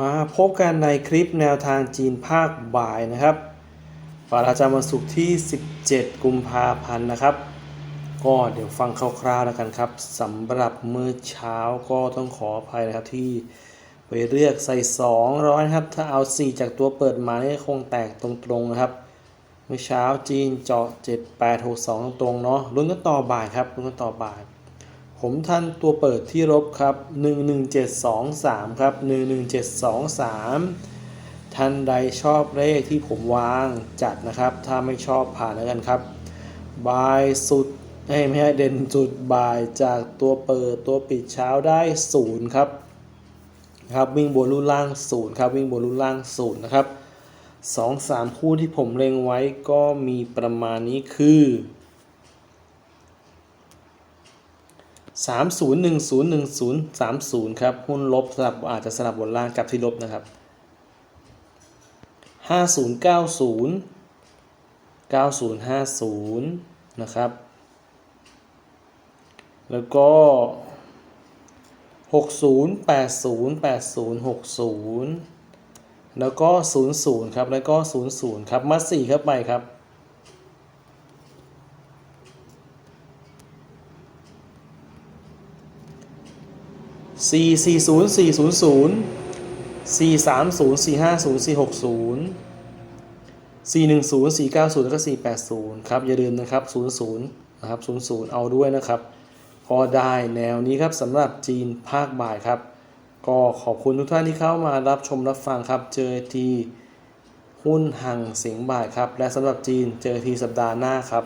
มาพบกันในคลิปแนวทางจีนภาคบ่ายนะครับวันประจำวันศุกร์ที่ 17 กุมภาพันธ์นะครับ ก็เดี๋ยวฟังคร่าวๆแล้วกันครับสำหรับมื้อเช้าก็ต้องขออภัยนะครับที่ไปเลือกใส่ 200นะครับ ถ้าเอา 4 จากตัวเปิดมาเนี่ยคงแตกตรงๆนะครับ เมื่อเช้าจีนเจาะ 7862 ตรงๆเนาะลุ้นกันต่อบ่ายครับลุ้นกันต่อบ่าย ผมทันตัวเปิดที่ลบครับ 11723 ครับ 11723 ท่านใดชอบเลขที่ผมวางจัดนะครับ ถ้าไม่ชอบผ่านแล้วกันครับบายสุดเอ้ยไม่ใช่เด่นสุดบายจากตัวเปิดตัวปิดเช้าได้ศูนย์ครับครับวิ่งบนรุ่นล่างศูนย์ครับวิ่งบนรุ่นล่างศูนย์นะครับสองสามคู่ที่ผมเล็งไว้ก็มีประมาณนี้คือ สามศูนย์หนึ่งศูนย์หนึ่งศูนย์สามศูนย์ครับ หุ้นลบสลับอาจจะสลับบนล่างกับที่ลบนะครับห้าศูนย์เก้าศูนย์เก้าศูนย์ห้าศูนย์นะครับ แล้วก็หกศูนย์แปดศูนย์แปดศูนย์หกศูนย์แล้วก็ศูนย์ศูนย์ครับ แล้วก็ศูนย์ศูนย์ครับมาสี่ครับไปครับ 440 400 430 450 460 410 490 แล้วก็ 480 ครับ อย่าลืมนะครับ 00 นะครับ 00 เอาด้วยนะครับพอได้แนวนี้ครับสำหรับจีนภาคบ่ายครับ ก็ขอบคุณทุกท่านที่เข้ามารับชมรับฟังครับ เจอทีหุ้นหังเสียงบ่ายครับ และสำหรับจีนเจอทีสัปดาห์หน้าครับ